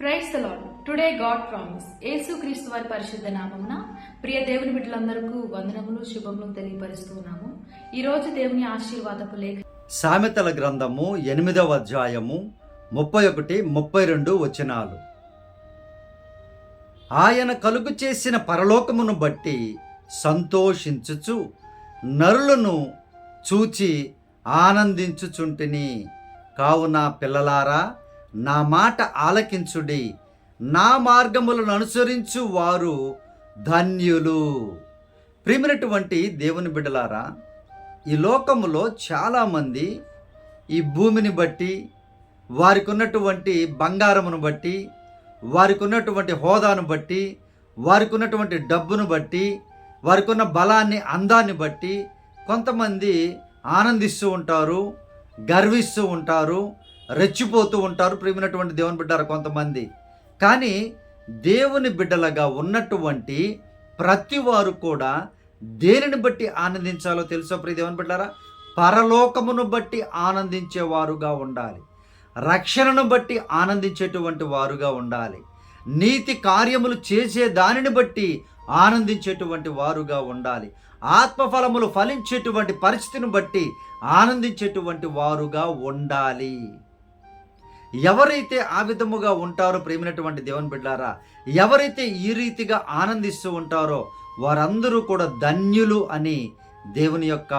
Praise Lord today God promise. యేసుక్రీస్తు వారి పరిశుద్ధ నామమున ప్రియ దేవుని బిడ్డలందరికీ వందనములు శుభములు తెలియపరుస్తున్నాము ఈ రోజు దేవుని ఆశీర్వాదపు లేఖ సామెతల గ్రంథము ఎనిమిదవ అధ్యాయము ముప్పై ఒకటి ముప్పై రెండు వచనాలు. ఆయన కలుగు చేసిన పరలోకమును బట్టి సంతోషించుచు నరులను చూచి ఆనందించుచుంటిని. కావున పిల్లలారా నా మాట ఆలకించుడి. నా మార్గములను అనుసరించు వారు ధన్యులు. ప్రిమినటువంటి దేవుని బిడ్డలారా ఈ లోకములో చాలామంది ఈ భూమిని బట్టి వారికి ఉన్నటువంటి బంగారమును బట్టి వారికి ఉన్నటువంటి హోదాను బట్టి వారికి ఉన్నటువంటి డబ్బును బట్టి వారికి ఉన్న బలాన్ని అందాన్ని బట్టి కొంతమంది ఆనందిస్తూ ఉంటారు గర్విస్తూ ఉంటారు రెచ్చిపోతూ ఉంటారు ప్రేమినటువంటి దేవుని బిడ్డారు కొంతమంది. కానీ దేవుని బిడ్డలుగా ఉన్నటువంటి ప్రతి వారు కూడా దేనిని బట్టి ఆనందించాలో తెలుసో ప్రియ దేవుని బిడ్డారా? పరలోకమును బట్టి ఆనందించేవారుగా ఉండాలి. రక్షణను బట్టి ఆనందించేటువంటి వారుగా ఉండాలి. నీతి కార్యములు చేసే దానిని బట్టి ఆనందించేటువంటి వారుగా ఉండాలి. ఆత్మఫలములు ఫలించేటువంటి పరిస్థితిని బట్టి ఆనందించేటువంటి వారుగా ఉండాలి. ఎవరైతే ఆ విధముగా ఉంటారో ప్రేమినటువంటి దేవుని బిడ్డారా ఎవరైతే ఈ రీతిగా ఆనందిస్తూ ఉంటారో వారందరూ కూడా ధన్యులు అని దేవుని యొక్క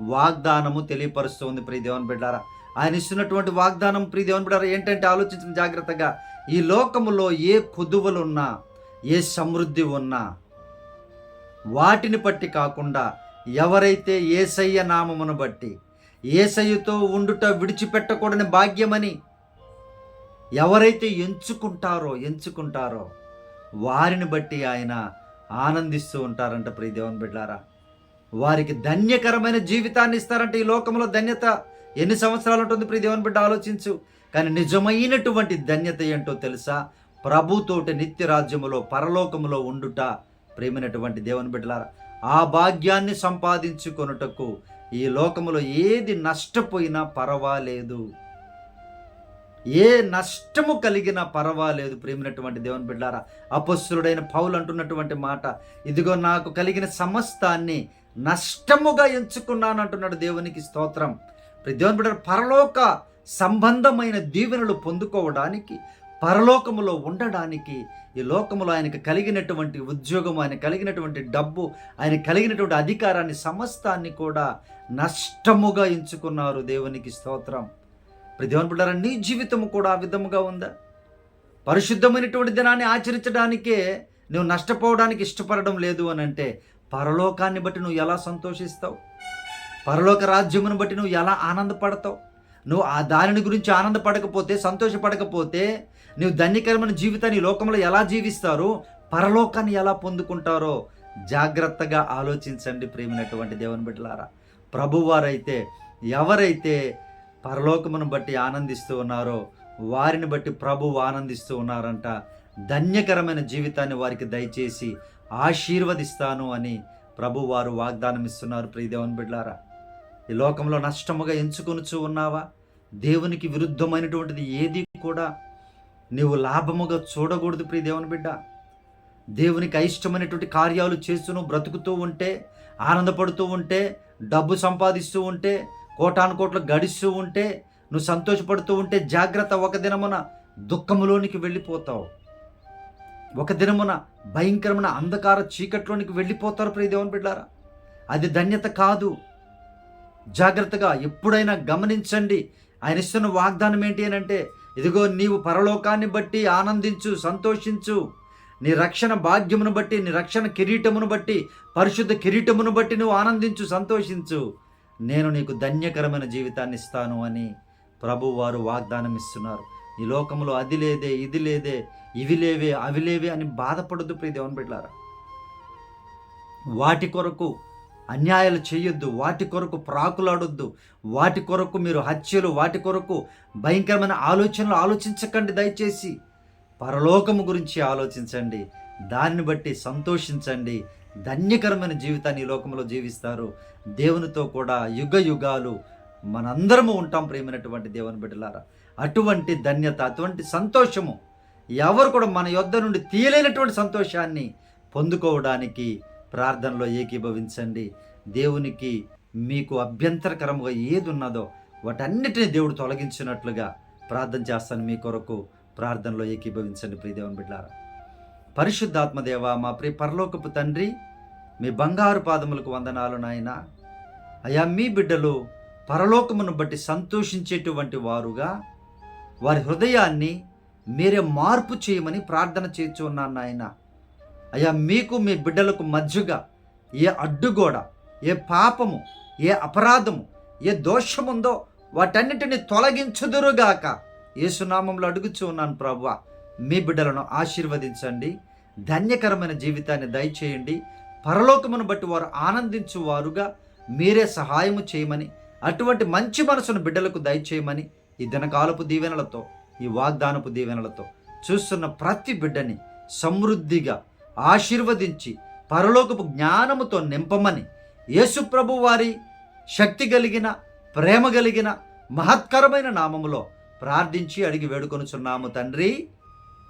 వాగ్దానము తెలియపరుస్తుంది ప్రియ దేవుని బిడ్డారా. ఆయన ఇస్తున్నటువంటి వాగ్దానం ప్రియ దేవుని బిడ్డారా ఏంటంటే ఆలోచించిన జాగ్రత్తగా. ఈ లోకములో ఏ కుదువలున్నా ఏ సమృద్ధి ఉన్నా వాటిని బట్టి కాకుండా ఎవరైతే ఏసయ్య నామమును బట్టి ఏసయ్యతో ఉండుట విడిచిపెట్టకూడని భాగ్యమని ఎవరైతే ఎంచుకుంటారో ఎంచుకుంటారో వారిని బట్టి ఆయన ఆనందిస్తూ ఉంటారంట ప్రియ దేవన్ బిడ్డారా వారికి ధన్యకరమైన జీవితాన్ని ఇస్తారంటే ఈ లోకంలో ధన్యత. ఎన్ని సంవత్సరాలు ఉంటుంది ప్రియ దేవుని బిడ్డ ఆలోచించు. కానీ నిజమైనటువంటి ధన్యత ఏంటో తెలుసా? ప్రభుతోటి నిత్య రాజ్యములో పరలోకములో ఉండుట ప్రేమైనటువంటి దేవుని బిడ్డలారా. ఆ భాగ్యాన్ని సంపాదించుకొనుటకు ఈ లోకములో ఏది నష్టపోయినా పర్వాలేదు. ఏ నష్టము కలిగినా పర్వాలేదు ప్రేమినటువంటి దేవుని బిడ్డారా. అపస్సురుడైన పౌలు అంటున్నటువంటి మాట ఇదిగో నాకు కలిగిన సమస్తాన్ని నష్టముగా ఎంచుకున్నాను అంటున్నాడు దేవునికి స్తోత్రం. దేవుని బిడ్డ పరలోక సంబంధమైన దీవెనలు పొందుకోవడానికి పరలోకములో ఉండడానికి ఈ లోకములో ఆయనకు కలిగినటువంటి ఉద్యోగం ఆయన కలిగినటువంటి డబ్బు ఆయన కలిగినటువంటి అధికారాన్ని సమస్తాన్ని కూడా నష్టముగా ఎంచుకున్నారు దేవునికి స్తోత్రం. ప్రదేవన్ బిడ్డారా నీ జీవితము కూడా ఆ విధముగా ఉందా? పరిశుద్ధమైనటువంటి దినాన్ని ఆచరించడానికే నువ్వు నష్టపోవడానికి ఇష్టపడడం లేదు అని అంటే పరలోకాన్ని బట్టి నువ్వు ఎలా సంతోషిస్తావు? పరలోక రాజ్యమును బట్టి నువ్వు ఎలా ఆనందపడతావు? నువ్వు ఆ దానిని గురించి ఆనందపడకపోతే సంతోషపడకపోతే నువ్వు ధన్యకరమైన జీవితాన్ని లోకంలో ఎలా జీవిస్తారు పరలోకాన్ని ఎలా పొందుకుంటారో జాగ్రత్తగా ఆలోచించండి ప్రేమైనటువంటి దేవుని బిడ్డలారా. ప్రభువారైతే ఎవరైతే పరలోకమును బట్టి ఆనందిస్తూ ఉన్నారో వారిని బట్టి ప్రభువు ఆనందిస్తూ ఉన్నారంట. ధన్యకరమైన జీవితాన్ని వారికి దయచేసి ఆశీర్వదిస్తాను అని ప్రభు వారు వాగ్దానం ఇస్తున్నారు. ప్రియదేవన్ బిడ్లారా ఈ లోకంలో నష్టముగా ఎంచుకొనుచు ఉన్నావా? దేవునికి విరుద్ధమైనటువంటిది ఏది కూడా నీవు లాభముగా చూడకూడదు ప్రియదేవన్ బిడ్డ. దేవునికి అయిష్టమైనటువంటి కార్యాలు చేస్తూ బ్రతుకుతూ ఉంటే ఆనందపడుతూ ఉంటే డబ్బు సంపాదిస్తూ ఉంటే కోటాను కోట్లు గడిస్తూ ఉంటే నువ్వు సంతోషపడుతూ ఉంటే జాగ్రత్త ఒక దినమున దుఃఖములోనికి వెళ్ళిపోతావు. ఒక దినమున భయంకరమైన అంధకార చీకట్లోనికి వెళ్ళిపోతారు ప్రియ దేవుని బిడ్డారా. అది ధన్యత కాదు. జాగ్రత్తగా ఎప్పుడైనా గమనించండి. ఆయన ఇస్తున్న వాగ్దానం ఏంటి అని అంటే ఇదిగో నీవు పరలోకాన్ని బట్టి ఆనందించు సంతోషించు. నీ రక్షణ భాగ్యమును బట్టి నీ రక్షణ కిరీటమును బట్టి పరిశుద్ధ కిరీటమును బట్టి నువ్వు ఆనందించు సంతోషించు. నేను నీకు ధన్యకరమైన జీవితాన్ని ఇస్తాను అని ప్రభు వారు వాగ్దానం ఇస్తున్నారు ఈ లోకంలో అది లేదే ఇది లేదే ఇవి లేవే అవి లేవే అని బాధపడద్దు ప్రియ దేవుని బిడ్డారా వాటి కొరకు అన్యాయాలు చేయొద్దు వాటి కొరకు ప్రాకులాడొద్దు వాటి కొరకు మీరు హత్యలు వాటి కొరకు భయంకరమైన ఆలోచనలు ఆలోచించకండి దయచేసి. పరలోకము గురించి ఆలోచించండి దాన్ని బట్టి సంతోషించండి ధన్యకరమైన జీవితాన్ని ఈ లోకంలో జీవిస్తారు. దేవునితో కూడా యుగ యుగాలు మనందరము ఉంటాం ప్రేమైనటువంటి దేవుని బిడ్డలారా. అటువంటి ధన్యత అటువంటి సంతోషము ఎవరు కూడా మన యొద్ధ నుండి తీయలేనటువంటి సంతోషాన్ని పొందుకోవడానికి ప్రార్థనలో ఏకీభవించండి. దేవునికి మీకు అభ్యంతరకరముగా ఏది ఉన్నదో వాటన్నిటిని దేవుడు తొలగించినట్లుగా ప్రార్థన చేస్తాను మీ కొరకు. ప్రార్థనలో ఏకీభవించండి ప్రియదేవన్ బిడ్డారా పరిశుద్ధాత్మదేవ మా ప్రియ పరలోకపు తండ్రి మీ బంగారు పాదములకు వందనాలు నాయన. అయా మీ బిడ్డలు పరలోకమును బట్టి సంతోషించేటువంటి వారుగా వారి హృదయాన్ని మీరే మార్పు చేయమని ప్రార్థన చేస్తూ ఉన్నాను నాయన. అయ్యా మీకు మీ బిడ్డలకు మధ్యగా ఏ అడ్డుగోడ ఏ పాపము ఏ అపరాధము ఏ దోషముందో వాటన్నిటిని తొలగించుదురుగాక. ఏసునామంలో అడుగుచూ ఉన్నాను ప్రభువా. మీ బిడ్డలను ఆశీర్వదించండి. ధన్యకరమైన జీవితాన్ని దయచేయండి. పరలోకమును బట్టి వారు ఆనందించు వారుగా మీరే సహాయము చేయమని అటువంటి మంచి మనసును బిడ్డలకు దయచేయమని ఈ దినకాలపు దీవెనలతో ఈ వాగ్దానపు దీవెనలతో చూస్తున్న ప్రతి బిడ్డని సమృద్ధిగా ఆశీర్వదించి పరలోకపు జ్ఞానముతో నింపమని యేసుప్రభు వారి శక్తి కలిగిన ప్రేమ కలిగిన మహత్కరమైన నామములో ప్రార్థించి అడిగి వేడుకొనుచున్నాము తండ్రి.